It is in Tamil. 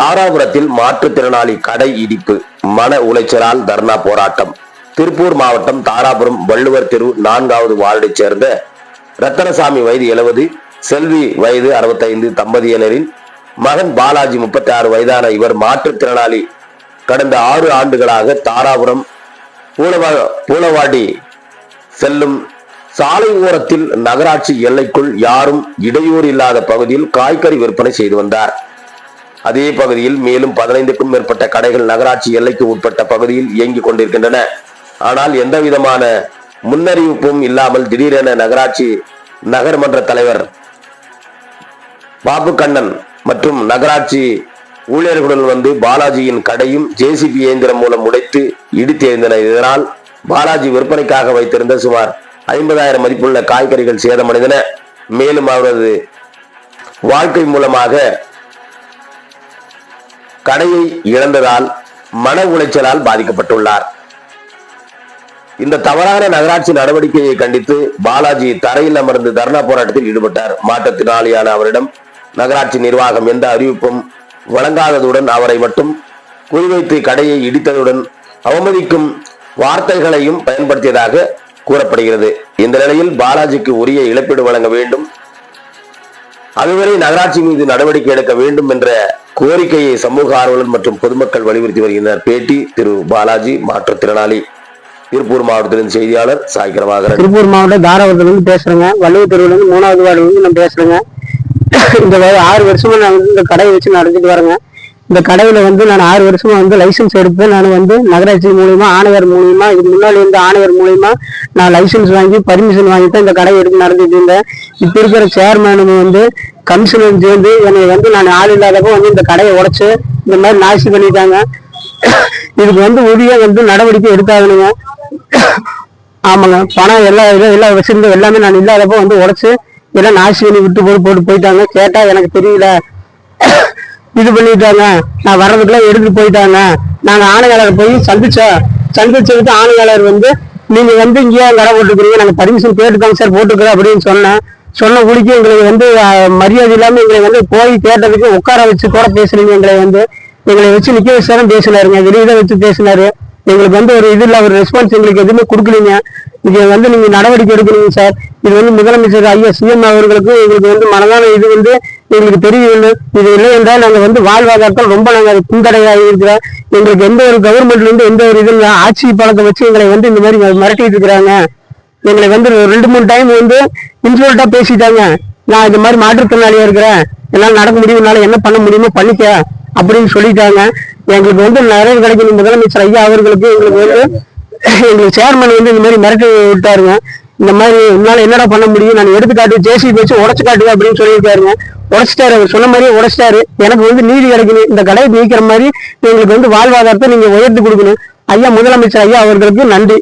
தாராபுரத்தில் மாற்றுத்திறனாளி கடை இடிப்பு மன உளைச்சலால் தர்ணா போராட்டம். திருப்பூர் மாவட்டம் தாராபுரம் வள்ளுவர் தெரு நான்காவது வார்டைச் சேர்ந்த ரத்தனசாமி வயது எழுபது செல்வி வயது அறுபத்தைந்து தம்பதியினரின் மகன் பாலாஜி முப்பத்தி ஆறு வயதான இவர் மாற்றுத்திறனாளி கடந்த ஆறு ஆண்டுகளாக தாராபுரம் பூலவா பூலவாடி செல்லும் சாலை ஓரத்தில் நகராட்சி எல்லைக்குள் யாரும் இடையூறு இல்லாத பகுதியில் காய்கறி விற்பனை செய்து வந்தார். அதே பகுதியில் மேலும் பதினைந்துக்கும் மேற்பட்ட கடைகள் நகராட்சி எல்லைக்கு உட்பட்ட பகுதியில் இயங்கிக் கொண்டிருக்கின்றன. ஆனால் எந்த விதமான முன்னறிவிப்பும் இல்லாமல் திடீரென நகராட்சி நகர்மன்ற தலைவர் பாபு கண்ணன் மற்றும் நகராட்சி ஊழியர்களுடன் வந்து பாலாஜியின் கடையும் ஜேசிபி இயந்திரம் மூலம் உடைத்து இடித்து எழுந்தனர் இதனால் பாலாஜி விற்பனைக்காக வைத்திருந்த சுமார் ஐம்பதாயிரம் மதிப்புள்ள காய்கறிகள் சேதமடைந்தன. மேலும் அவரது வாழ்க்கை மூலமாக கடையை இழந்ததால் மன உளைச்சலால் பாதிக்கப்பட்டுள்ளார். இந்த தவறான நகராட்சி நடவடிக்கையை கண்டித்து பாலாஜி தரையில் அமர்ந்து தர்ணா போராட்டத்தில் ஈடுபட்டார். மாற்றுத்திறனாளியான அவரிடம் நகராட்சி நிர்வாகம் எந்த அறிவிப்பும் வழங்காததுடன் அவரை மட்டும் குறிவைத்து கடையை இடித்ததுடன் அவமதிக்கும் வார்த்தைகளையும் பயன்படுத்தியதாக கூறப்படுகிறது. இந்த நிலையில் பாலாஜிக்கு உரிய இழப்பீடு வழங்க வேண்டும். அதுவரை நகராட்சி மீது நடவடிக்கை எடுக்க வேண்டும் என்ற கோரிக்கையை சமூக ஆர்வலர் மற்றும் பொதுமக்கள் வலியுறுத்தி வருகின்றனர். பேட்டி திரு பாலாஜி மாற்றுத்திறனாளி திருப்பூர் மாவட்டத்திலிருந்து செய்தியாளர் சாய் திருப்பூர் மாவட்டம் தாராபுரத்திலிருந்து பேசுறேங்க. வள்ளுவர் தெருவிலிருந்து மூணாவது வார்டுலேருந்து நான் பேசுறேங்க. இந்த ஆறு வருஷமா நான் வந்து இந்த கடையை வச்சு நடத்திட்டு வரேங்க. இந்த கடையில வந்து நான் ஆறு வருஷமா வந்து லைசன்ஸ் எடுத்து நான் வந்து நகராட்சி மூலியமா ஆணையர் மூலியமா இதுக்கு முன்னாடி இருந்த ஆணையர் மூலியமா நான் லைசன்ஸ் வாங்கி பர்மிஷன் வாங்கி தான் இந்த கடையை எடுத்து நடந்துட்டு இருந்தேன். இப்ப இருக்கிற சேர்மேனும் வந்து கமிஷனர் சேர்ந்து என்னை வந்து நான் ஆள் இல்லாதப்போ வந்து இந்த கடையை உடைச்சு இந்த மாதிரி நாசி பண்ணிட்டாங்க. இதுக்கு வந்து உரிய வந்து நடவடிக்கை எடுத்தாகணுங்க. ஆமாங்க. பணம் எல்லா இதுவும் எல்லாம் வச்சிருந்த எல்லாமே நான் இல்லாதப்போ வந்து உடைச்சு எல்லாம் நாசி பண்ணி விட்டு போட்டு போட்டு போயிட்டாங்க. கேட்டால் எனக்கு தெரியல. இது பண்ணிட்டாங்க. நான் வர்றதுக்கெல்லாம் எடுத்துட்டு போயிட்டாங்க. நாங்கள் ஆணையாளர் போய் சந்திச்சோம் சந்திச்சதுக்கு ஆணையாளர் வந்து நீங்கள் வந்து இங்கேயே கடை போட்டுருக்கிறீங்க நாங்கள் பர்மிஷன் கேட்டுதாங்க சார் போட்டுக்கிறோம் அப்படின்னு சொன்னேன். சொன்ன குடிக்கு எங்களுக்கு வந்து மரியாதை இல்லாம எங்களை வந்து போய் கேட்டதுக்கு உட்கார வச்சு கூட பேசுறீங்க. எங்களை வந்து எங்களை வச்சு நிக்க வச்சாலும் பேசினாருங்க. வெளியில வச்சு பேசினாரு. எங்களுக்கு வந்து ஒரு இது ஒரு ரெஸ்பான்ஸ் எங்களுக்கு எதுவுமே கொடுக்கலீங்க. இது வந்து நீங்க நடவடிக்கை எடுக்கணுங்க சார். இது வந்து முதலமைச்சர் ஐயா சிஎம் அவர்களுக்கும் எங்களுக்கு வந்து மனதான இது வந்து எங்களுக்கு தெரியவில்லை இது இல்லை என்றால் நாங்கள் வந்து வாழ்வாதாரத்தில் ரொம்ப நாங்கள் அது பின்தடையாக இருக்கிறோம். எங்களுக்கு எந்த ஒரு கவர்மெண்ட்ல இருந்து எந்த ஒரு இது ஆட்சி பழத்தை வச்சு எங்களை வந்து இந்த மாதிரி மிரட்டிட்டு இருக்கிறாங்க. எங்களை வந்து ரெண்டு மூணு டைம் வந்து இன்சல்ட்டா பேசிட்டாங்க. நான் இந்த மாதிரி மாற்றுத்திறனாளியா இருக்கிறேன். என்னால் நடக்க முடியும் என்ன பண்ண முடியுமோ பண்ணிக்க அப்படின்னு சொல்லிட்டாங்க. எங்களுக்கு வந்து நிறைய கிடைக்கணும். முதலமைச்சர் ஐயா அவர்களுக்கு எங்களுக்கு வந்து எங்களுக்கு சேர்மன் வந்து இந்த மாதிரி மிரட்டி விட்டாருங்க. இந்த மாதிரி உன்னால என்னடா பண்ண முடியும்? நான் எடுத்து காட்டு ஜேசி வச்சு உடச்சு காட்டுவேன் அப்படின்னு சொல்லியிருக்காருங்க. உடச்சிட்டாரு. அவர் சொன்ன மாதிரியே உடைச்சிட்டாரு. எனக்கு வந்து நீதி கிடைக்கணும். இந்த கடையை நீக்கிற மாதிரி எங்களுக்கு வந்து வாழ்வாதாரத்தை நீங்க உயர்த்தி கொடுக்கணும். ஐயா முதலமைச்சர் ஐயா அவர்களுக்கு நன்றி.